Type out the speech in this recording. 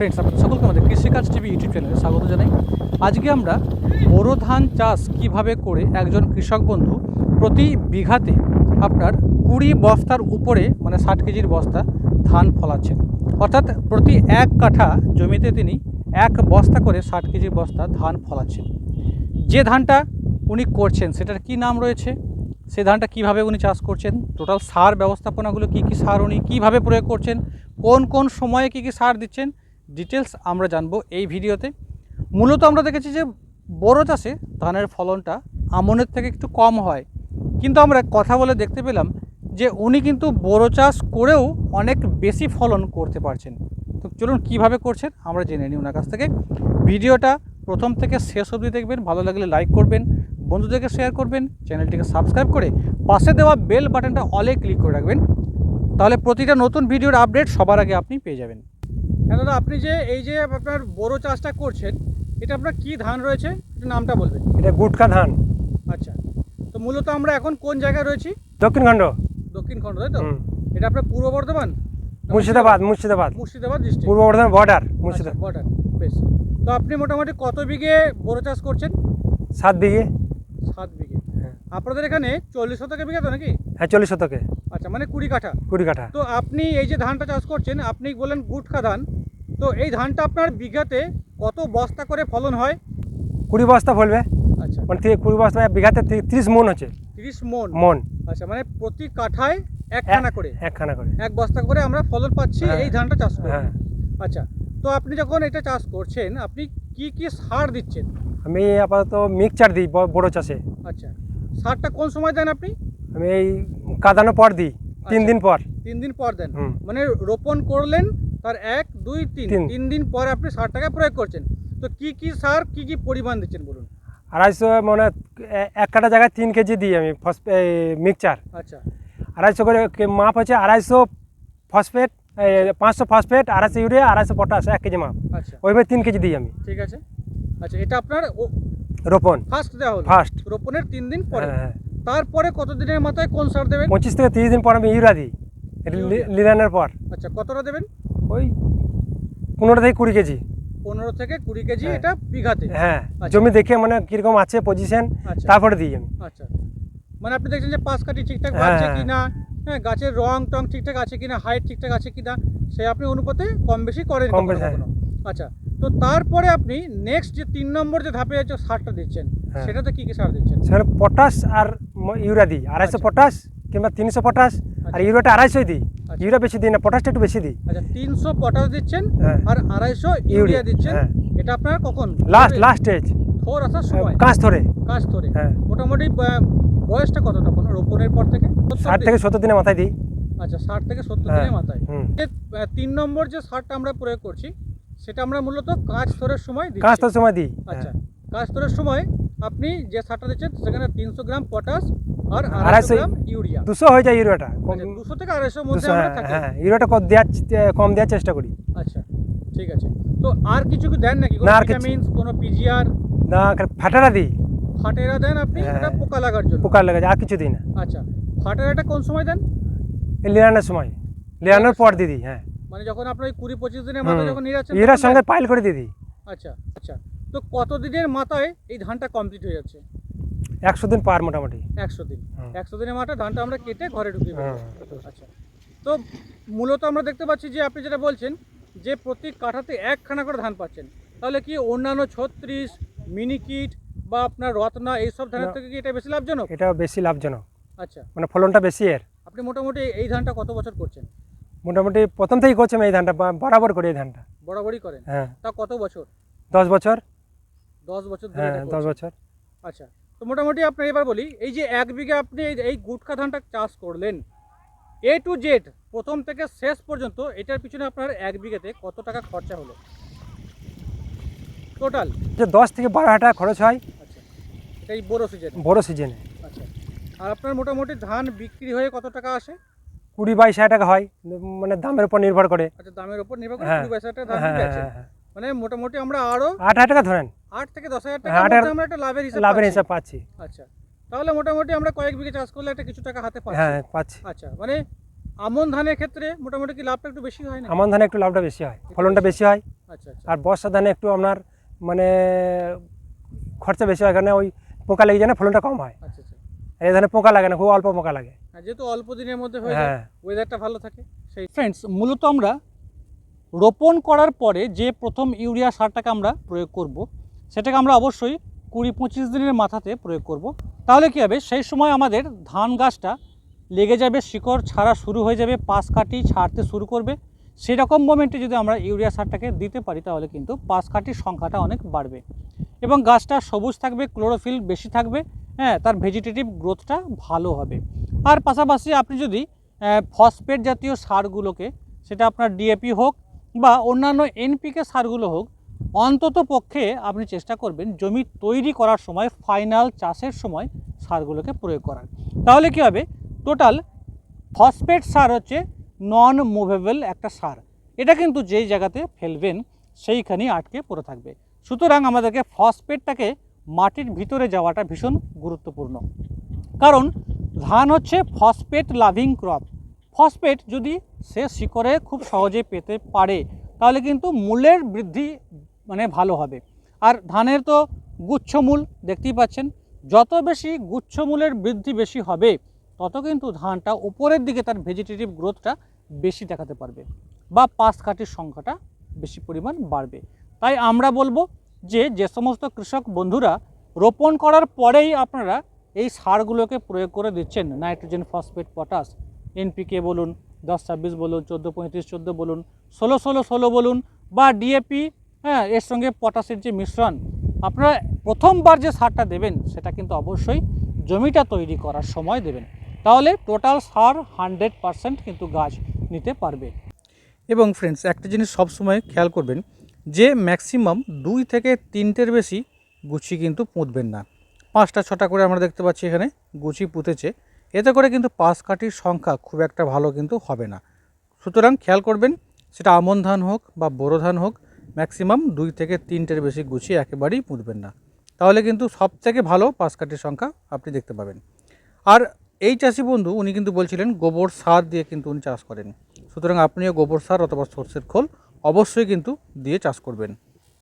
Friends আপনাদের সকলকে আমাদের কৃষিকাজ টিভি ইউটিউব চ্যানেলে স্বাগত জানাই। আজকে আমরা বোরো ধান চাষ কীভাবে করে একজন কৃষক বন্ধু প্রতি বিঘাতে আপনার কুড়ি বস্তার উপরে মানে ষাট কেজির বস্তা ধান ফলাচ্ছেন। অর্থাৎ প্রতি এক কাঠা জমিতে তিনি এক বস্তা করে ষাট কেজির বস্তা ধান ফলাচ্ছেন। যে ধানটা উনি করছেন, সেটার কি নাম রয়েছে? সে ধানটা কীভাবে উনি চাষ করছেন? টোটাল সার ব্যবস্থাপনাগুলো কি কি সার উনি কীভাবে প্রয়োগ করছেন? কোন কোন সময়ে কি কি সার দিচ্ছেন? ডিটেলস আমরা জানব এই ভিডিওতে। মূলত আমরা দেখেছি যে বড় চাষে ধানের ফলনটা আমনের থেকে একটু কম হয়। কিন্তু আমরা কথা বলে দেখতে পেলাম যে উনি কিন্তু বড় চাষ করেও অনেক বেশি ফলন করতে পারছেন। তো চলুন কীভাবে করছেন আমরা জেনে নিই ওনার কাছ থেকে। ভিডিওটা প্রথম থেকে শেষ অবধি দেখবেন, ভালো লাগলে লাইক করবেন, বন্ধুদেরকে শেয়ার করবেন, চ্যানেলটিকে সাবস্ক্রাইব করে পাশে দেওয়া বেল বাটনটা অলে ক্লিক করে রাখবেন। তাহলে প্রতিটা নতুন ভিডিওর আপডেট সবার আগে আপনি পেয়ে যাবেন। হ্যাঁ দাদা আপনি যে এই যে আপনার বড় চাষটা করছেন এটা আপনার কি ধান রয়েছে? একটু নামটা বলবেন। এটা গুটকা ধান। আচ্ছা তো মূলত আমরা এখন কোন জায়গায় রয়েছি? দক্ষিণখণ্ড দক্ষিণ খণ্ড তাই তো? এটা আপনার Purba Bardhaman? Murshidabad Murshidabad? Murshidabad. District Purba Bardhaman border Murshidabad. Border বেশ। তো আপনি মোটামুটি কত বিঘে বড় চাষ করছেন? সাত বিঘে। সাত বিঘে। হ্যাঁ। আপনাদের এখানে চল্লিশ শতকে বিঘা তো নাকি? হ্যাঁ চল্লিশ শতকে। আচ্ছা মানে কুড়ি কাঠা। কুড়ি কাঠা। তো আপনি এই যে ধানটা চাষ করছেন আপনি বললেন গুটখা ধান। তো এই ধানটা আপনার বিঘাতে কত বস্তা করে ফলন হয়? কুড়ি বস্তা ফলবে। আচ্ছা। মানে কুড়ি বস্তা বিঘাতে তি- তিরিশ মন হচ্ছে তিরিশ মন? মন। আচ্ছা মানে প্রতি কাঠায় একখানা করে? একখানা করে। এক বস্তা করে আমরা ফলন পাচ্ছি হ্যাঁ। এই ধানটা চাষ করে। হ্যাঁ। আচ্ছা তো আপনি যখন এটা চাষ করছেন আপনি কি কি সার দিচ্ছেন? আমি আপাতত মিক্সচার দিই বড় চাষে। আচ্ছা সারটা কোন সময় দেন আপনি? আমি এই কাদানো পর দিই তিন আচ্ছা। দিন পর। তিন দিন পর দেন। মানে রোপণ করলেন তার এক দুই তিন। তিন। দিন পর আপনি সারটাকে প্রয়োগ করছেন। তো কি কি সার কি কি পরিমাণ দিচ্ছেন বলুন? আড়াইশো মানে এক কাটা জায়গায় তিন কেজি দিই আমি মিক্সচার। আচ্ছা। আড়াইশো করে মাপ হচ্ছে আড়াইশো ফসফেট পাঁচশো ফসফেট আড়াইশো ইউরিয়া আড়াইশো পটাশ এক কেজি মাপ। আচ্ছা। ওইভাবে তিন কেজি দিই আমি। ঠিক আছে। আচ্ছা এটা আপনার রোপণ। ফার্স্ট দেওয়া হলো? ফার্স্ট। রোপণের তিন দিন পরে? হ্যাঁ হ্যাঁ। তারপরে কত দিনের মাথায় কোন সার দেবেন? পঁচিশ থেকে তিরিশ দিন পর আমি ইউরিয়া দিই। এটা লি- ইউরিয়া? লিদানের পর। আচ্ছা কতটা দেবেন? ওই পনেরো থেকে কুড়ি কেজি পনেরো থেকে কুড়ি কেজি হ্যাঁ। এটা বিঘাতে হ্যাঁ আচ্ছা। জমি দেখে মানে কীরকম আছে পজিশন আচ্ছা তারপরে দিই আমি আচ্ছা মানে আপনি দেখছেন যে পাঁচ কাঠি ঠিকঠাক হ্যাঁ, বাড়ছে হ্যাঁ। কিনা হ্যাঁ গাছের রং টং ঠিকঠাক আছে কিনা হাইট ঠিকঠাক আছে কিনা সে আপনি অনুপাতে কম বেশি করেন কম বেশি। আচ্ছা তো তারপরে আপনি নেক্সট যে তিন নম্বর যে ধাপে যে সারটা দিচ্ছেন। সেটাতে কি কি সার দিচ্ছেন স্যার পটাশ আর ইউরিয়া দিই আড়াইশো আচ্ছা। পটাশ কিংবা তিনশো পটাশ আর আচ্ছা। ইউরিয়াটা আড়াইশোই দিই আচ্ছা। ইউরিয়া বেশি দিই না পটাশটা একটু বেশি দিই। আচ্ছা তিনশো পটাশ দিচ্ছেন হ্যাঁ। আর আড়াইশো ইউরিয়া দিচ্ছেন। হ্যাঁ। এটা আপনার কখন? লাস্ট লাস্ট স্টেজ থোর আসার সময়? কাঁচ ধরে। কাজ ধরে। হ্যাঁ। মোটামুটি বয়সটা কতটা কোনো রোপণের পর থেকে? ষাট দিন? থেকে সত্তর দিনের মাথায় দিই। আচ্ছা ষাট থেকে সত্তর হ্যাঁ দিনের মাথায়। তিন নম্বর যে সারটা আমরা প্রয়োগ করছি সেটা আমরা মূলত কাজ স্তরের সময় দিচ্ছি কাঁচ তোর সময় দিই আচ্ছা হ্যাঁ। কাজ স্তরের সময় আপনি যে সারটা দিচ্ছেন সেখানে তিনশো গ্রাম পটাশ আর আড়াইশো আড়াইশো গ্রাম ইউরিয়া। দুশো হয়ে যায় ইউরিয়াটা। আচ্ছা, দুশো থেকে আড়াইশোর মধ্যে দুশো আমরা হ্যাঁ থাকি। হ্যাঁ ইউরিয়াটা কম দেওয়ার চে- কম দেওয়ার চেষ্টা করি। আচ্ছা ঠিক আছে। তো আর কিছু কি দেন নাকি? না, আর কিছু- ভিটামিনস কোনো পিজিআর না ফাটারা দিই। ফাটেরা দেন আপনি হ্যাঁ। এটা পোকা লাগার জন্য। পোকার লেগে যায় আর কিছু দিই না। আচ্ছা ফাটেরাটা কোন সময় দেন? এই লিয়ানোর সময়। লিয়ানোর পর দিদি হ্যাঁ। মানে যখন আপনার ওই কুড়ি পঁচিশ দিনের মাথায় যখন নিরাচ্ছেন ইউরিয়ার তখন সঙ্গে দেন? পাইল করে দিদি আচ্ছা আচ্ছা। তো কত দিনের মাথায় এই ধানটা কমপ্লিট হয়ে যাচ্ছে? একশো দিন পার মোটামুটি। একশো দিন। একশো দিনের মাথায় ধানটা আমরা কেটে ঘরে ঢুকিয়ে আচ্ছা। তো মূলত আমরা দেখতে পাচ্ছি যে আপনি যেটা বলছেন যে প্রতি কাঠাতে একখানা করে ধান পাচ্ছেন তাহলে কি অন্যান্য ছত্রিশ মিনিকিট বা আপনার রত্না এইসব ধানের থেকে কি এটা বেশি লাভজনক? এটা বেশি লাভজনক। আচ্ছা। মানে ফলনটা বেশি এর। আপনি মোটামুটি এই ধানটা কত বছর করছেন? মোটামুটি প্রথম থেকেই করছি আমি এই ধানটা বরাবর করি এই ধানটা। বরাবরই করেন? হ্যাঁ। তা কত বছর? দশ বছর। দশ বছর হ্যাঁ দশ বছর। আচ্ছা তো মোটামুটি আপনার এবার বলি এই যে এক বিঘা আপনি এই- গুটখা ধানটা চাষ করলেন এ টু জেড প্রথম থেকে শেষ পর্যন্ত এটার পিছনে আপনার এক বিঘাতে কত টাকা খরচা হলো? টোটাল যে দশ থেকে বারো হাজার টাকা খরচ হয়। আচ্ছা এটা এই বড় সিজন বড় সিজনে আচ্ছা আর আপনার মোটামুটি ধান বিক্রি হয়ে কত টাকা আসে? কুড়ি বাইশ হাজার টাকা হয় মানে দামের উপর নির্ভর করে। আচ্ছা দামের উপর নির্ভর করে হ্যাঁ। কুড়ি বাইশ হাজার টাকা ধান হ্যাঁ হ্যাঁ, হ্যাঁ। মানে মোটামুটি আমরা আরও আট হাজার টাকা ধরেন। আট থেকে দশ হাজার হ্যাঁ, টাকা হাজার- আমরা একটা লাভের হিসাব লাভের। হিসাব পাচ্ছি। আচ্ছা তাহলে মোটামুটি আমরা কয়েক বিঘে চাষ করলে একটা কিছু টাকা হাতে পাচ্ছি। হ্যাঁ পাচ্ছি। আচ্ছা মানে আমন ধানের ক্ষেত্রে মোটামুটি কি লাভটা একটু বেশি হয় না আমন ধানে একটু লাভটা বেশি হয় ফলনটা বেশি হয়। আচ্ছা আচ্ছা। আর বর্ষা ধানে একটু আপনার মানে খরচা বেশি হয় এখানে ওই পোকা লেগে যায় না ফলনটা কম হয়। আচ্ছা আচ্ছা। এই ধানে পোকা লাগে না খুব অল্প পোকা লাগে। আর যেহেতু অল্প দিনের মধ্যে হয়ে যায় হ্যাঁ ওয়েদারটা ভালো থাকে। সেই ফ্রেন্ডস মূলত আমরা রোপণ করার পরে যে প্রথম ইউরিয়া সারটাকে আমরা প্রয়োগ করব, সেটাকে আমরা অবশ্যই কুড়ি পঁচিশ দিনের মাথাতে প্রয়োগ করব। তাহলে কী হবে? সেই সময় আমাদের ধান গাছটা লেগে যাবে, শিকড় ছাড়া শুরু হয়ে যাবে, পাশ কাটি ছাড়তে শুরু করবে। সেরকম মোমেন্টে যদি আমরা ইউরিয়া সারটাকে দিতে পারি, তাহলে কিন্তু পাশ কাটির সংখ্যাটা অনেক বাড়বে। এবং গাছটা সবুজ থাকবে ক্লোরোফিল বেশি থাকবে হ্যাঁ তার ভেজিটেটিভ গ্রোথটা ভালো হবে। আর পাশাপাশি আপনি যদি ফসফেট জাতীয় সারগুলোকে, সেটা আপনার ডিএপি হোক বা অন্যান্য এনপিকে সারগুলো হোক, অন্তত পক্ষে আপনি চেষ্টা করবেন জমি তৈরি করার সময় ফাইনাল চাষের সময় সারগুলোকে প্রয়োগ করার। তাহলে কী হবে? টোটাল ফসফেট সার হচ্ছে নন মুভেবল একটা সার। এটা কিন্তু যেই জায়গাতে ফেলবেন, সেইখানেই আটকে পড়ে থাকবে। সুতরাং আমাদেরকে ফসফেটটাকে মাটির ভিতরে যাওয়াটা ভীষণ গুরুত্বপূর্ণ। কারণ ধান হচ্ছে ফসফেট লাভিং ক্রপ ফসফেট যদি সে শিকড়ে খুব সহজে পেতে পারে, তাহলে কিন্তু মূলের বৃদ্ধি মানে ভালো হবে। আর ধানের তো গুচ্ছমূল দেখতেই পাচ্ছেন, যত বেশি গুচ্ছমূলের বৃদ্ধি বেশি হবে, তত কিন্তু ধানটা উপরের দিকে তার ভেজিটেটিভ গ্রোথটা বেশি দেখাতে পারবে বা পাশ কাঠির সংখ্যাটা বেশি পরিমাণ বাড়বে। তাই আমরা বলব যে যে সমস্ত কৃষক বন্ধুরা রোপণ করার পরেই আপনারা এই সারগুলোকে প্রয়োগ করে দিচ্ছেন, নাইট্রোজেন, ফসফেট, পটাশ। এনপিকে বলুন, দশ ছাব্বিশ বলুন, চোদ্দ পঁয়ত্রিশ, চোদ্দ বলুন, ষোলো ষোলো ষোলো বলুন, বা ডিএপি হ্যাঁ এর সঙ্গে পটাশের যে মিশ্রণ, আপনারা প্রথমবার যে সারটা দেবেন, সেটা কিন্তু অবশ্যই জমিটা তৈরি করার সময় দেবেন। তাহলে টোটাল সার হান্ড্রেড পারসেন্ট কিন্তু গাছ নিতে পারবে। এবং ফ্রেন্ডস, একটা জিনিস সবসময় খেয়াল করবেন, যে ম্যাক্সিমাম দুই থেকে তিনটের বেশি গুছি কিন্তু পুঁতবেন না। পাঁচটা, ছটা করে আমরা দেখতে পাচ্ছি এখানে, গুছি পুঁতেছে। এতে করে কিন্তু পাশ কাঠির সংখ্যা খুব একটা ভালো কিন্তু হবে না। সুতরাং খেয়াল করবেন, সেটা আমন ধান হোক বা বোরো ধান হোক ম্যাক্সিমাম দুই থেকে তিনটের বেশি গুছিয়ে একেবারেই পুঁতবেন না। তাহলে কিন্তু সব থেকে ভালো পাশ কাঠির সংখ্যা আপনি দেখতে পাবেন। আর এই চাষি বন্ধু, উনি কিন্তু বলছিলেন গোবর সার দিয়ে কিন্তু উনি চাষ করেন। সুতরাং আপনিও গোবর সার অথবা সর্ষের খোল অবশ্যই কিন্তু দিয়ে চাষ করবেন।